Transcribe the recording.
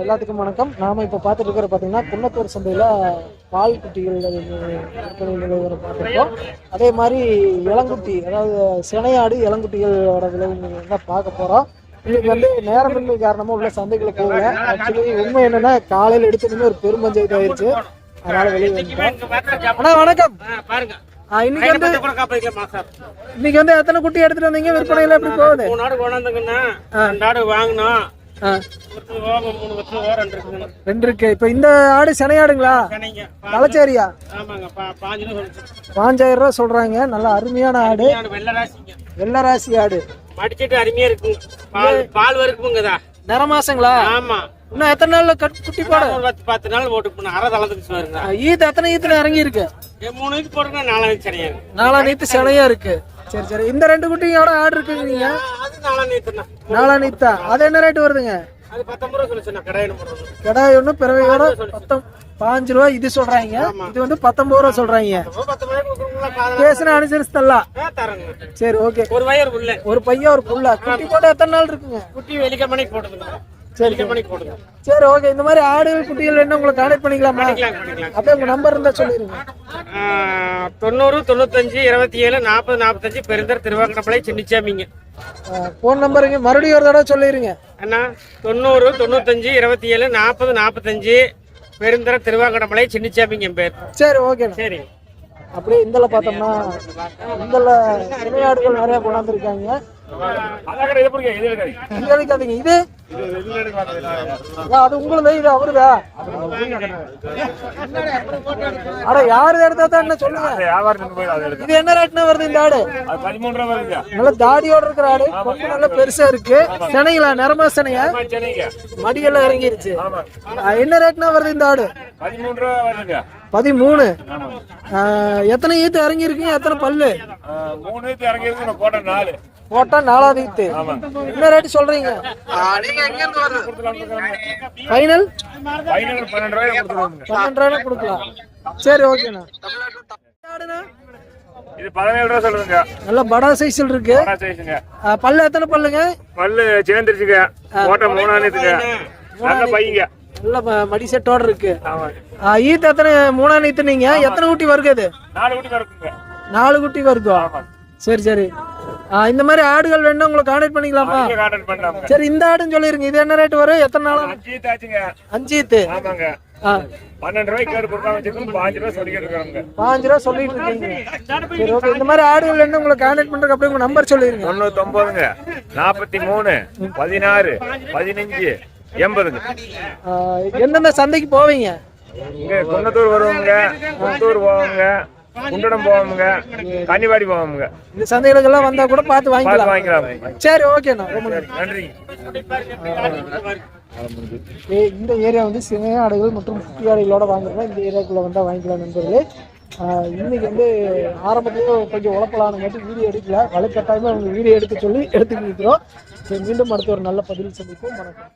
எல்லாத்துக்கும் வணக்கம். நாம இப்போ பார்த்துட்டு இருக்கிற பார்த்தீங்கன்னா குன்னத்தூர் சந்தையில் பால் குட்டிகள் விற்பனை நிலவரம் பார்த்துருக்கோம். அதே மாதிரி இளங்குட்டி அதாவது சினையாடு இளங்குட்டிகளோட விலை தான் பார்க்க போகிறோம் இன்னைக்கு வந்து நேரமின்மை காரணமாக உள்ள சந்தைகளை போகல. ஆக்சுவலி உண்மை என்னன்னா காலையில் எடுத்ததுமே ஒரு பெரும்பஞ்சாயத்து ஆயிடுச்சு அதனால வெளியே வந்துட்டோம் அண்ணா வணக்கம். பாருங்க. இன்னைக்கு வந்து இன்னைக்கு வந்து எத்தனை குட்டி எடுத்துட்டு வந்தீங்க விற்பனையில? எப்படி போகுது? மூணு ஆடு கொண்டாந்துங்கன்னா ரெண்டு ஆடு வாங்கினோம். ரெண்டு இருக்கு இப்போ இந்த ஆடு சினையாடுங்களா? தலைச்சேரியா? பாஞ்சாயிரம் ரூபா சொல்றாங்க. நல்ல அருமையான ஆடு. வெள்ளை வெள்ளராசி ஆடு. மடிச்சிட்டு அருமையா இருக்குங்க. பால் பால் வரைக்குமுங்கதா நிற மாசங்களா? ஆமா. இன்னும் எத்தனை நாள்ல கட் குட்டி போட? பத்து நாள் போட்டு போன அரை தளத்துக்கு வருங்க ஈத்து எத்தனை ஈத்துல இறங்கி இருக்கு மூணு வீக்கு போட்டுங்க நாலாவது சரியா இருக்கு. நாலா நீத்து சிலையா இருக்கு. சரி சரி. இந்த ரெண்டு குட்டியோட ஆடு இருக்குங்க நீங்க அது என்ன ரேட் வருதுங்க? கிடாய் ஒண்ணு பிறவையோட பத்தம் பாஞ்சு ரூபா இது சொல்றாங்க. இது வந்து பத்தொன்பது ரூபா சொல்றாங்க. பேசுன அனுசரிச்சு தரலாம் சரி ஓகே. ஒரு வயர் உள்ள ஒரு பையன் ஒரு புள்ள குட்டி போட்டு எத்தனை நாள் இருக்குங்க? குட்டி வெலிக்க மணிக்கு போட்டுதுங்க. போடுங்க சரி ஓகே இந்த மாதிரி ஆடுகள் குட்டிகள் வேணும் உங்களை கான்டாக்ட் பண்ணிக்கலாமா? பண்ணிக்கலாம் பண்ணிக்கலாம். அப்படியே உங்க நம்பர் இருந்தா சொல்லிருங்க. தொண்ணூறு தொண்ணூத்தஞ்சு இருபத்தி ஏழு நாற்பது நாற்பத்தஞ்சு பெருந்தர் திருவாக்கடப்பளை சின்னிச்சாமிங்க. ஃபோன் நம்பருங்க மறுபடியும் ஒரு தடவை சொல்லிருங்க. அண்ணா தொண்ணூறு தொண்ணூத்தஞ்சு இருபத்தி ஏழு நாற்பது நாற்பத்தஞ்சு பெருந்தர திருவாக்கடப்பளை சின்னிச்சாமிங்க பேர். சரி ஓகேண்ணா சரி. அப்படியே இந்தல பார்த்தோம்னா இந்தல விளையாடுகள் நிறைய கொண்டாந்துருக்காங்க. இது அது உங்களுது இது அவருதா அட யாரு எடுத்தா தான் என்ன சொல்லுங்க? இது என்ன ரேட்னா வருது இந்த ஆடு? நல்ல தாடியோட இருக்கிற ஆடு கொம்பு நல்ல பெருசா இருக்கு. சென்னைங்களா நிறமா சினையா? சென்னைங்க மடியெல்லாம் இறங்கிருச்சு. என்ன ரேட்னா வருது இந்த ஆடு? பதிமூணு. எத்தனை ஈத்து இறங்கி இருக்குங்க எத்தனை பல்லு? மூணு ஈத்து இறங்கி இருக்கு போட்ட நாலு போட்டா நாலாவது ஈத்து என்ன ரேட்டு சொல்றீங்க? ஃபைனல் ஃபைனல் பன்னெண்டு ரூபாய் கொடுக்கலாம். சரி ஓகேண்ணா இது பதினேழு ரூபா சொல்லுங்க நல்ல படா சைஸ்ல இருக்கு. பல்லு எத்தனை பல்லுங்க? பல்லு சேர்ந்துருச்சுங்க. போட்ட மூணாந்துச்சுங்க நல்ல பையங்க நல்ல ம- மடி செட்டோட இருக்கு. ஈத்து எத்தனை மூணா நீத்து நீங்க எத்தனை குட்டி வருது அது? நாலு வீட்டு இருக்குங்க நாலு குட்டி வருதோ? சரி சரி. இந்த மாதிரி ஆடுகள் வேணும் உங்களை கான்டாக்ட் பண்ணிக்கலாமா? கான்டாக்ட் சரி இந்த ஆடுன்னு சொல்லிருங்க. இது என்ன ரேட் வரும்? எத்தனை நாள்? அஞ்சு தாச்சுங்க அஞ்சு ஆமாங்க. பன்னெண்டு ரூபாய்க்கு பாஞ்சு ரூபா சொல்லிக்கிட்டு இருக்காங்க பாஞ்சு ரூபா சொல்லிட்டு இருக்கீங்க. இந்த மாதிரி ஆடுகள் வேணும் உங்களை கான்டாக்ட் பண்றதுக்கு அப்படியே உங்க நம்பர் சொல்லிருங்க. தொண்ணூத்தொன்பதுங்க நாற்பத்தி மூணு பதினாறு. பதினஞ்சு. எண்பதுங்க. எந்தெந்த சந்தைக்கு போவீங்க? இங்க குன்னத்தூர் வருவோங்க. குன்னத்தூர் போவோங்க. குண்டடம் போவோங்க கன்னிவாடி போவோங்க இந்த சந்தைகளுக்கெல்லாம் வந்தா கூட பார்த்து வாங்கிக்கலாம். வாங்கிக்கலாம். சரி ஓகேண்ணா ரொம்ப நன்றி. இந்த ஏரியா வந்து சினை ஆடுகள் மற்றும் குட்டி ஆடுகளோட வாங்குறதா இந்த ஏரியாக்குள்ள வந்தா வாங்கிக்கலாம் நண்பர்களே இன்னைக்கு வந்து ஆரம்பத்திலே கொஞ்சம் உழப்பலானுங்காட்டி வீடியோ எடுக்கல. வலுக்கட்டாயமா அவங்க வீடியோ எடுக்க சொல்லி எடுத்துக்கிட்டு இருக்கிறோம். சரி மீண்டும் அடுத்த ஒரு நல்ல பதில் சந்திப்போம். வணக்கம்.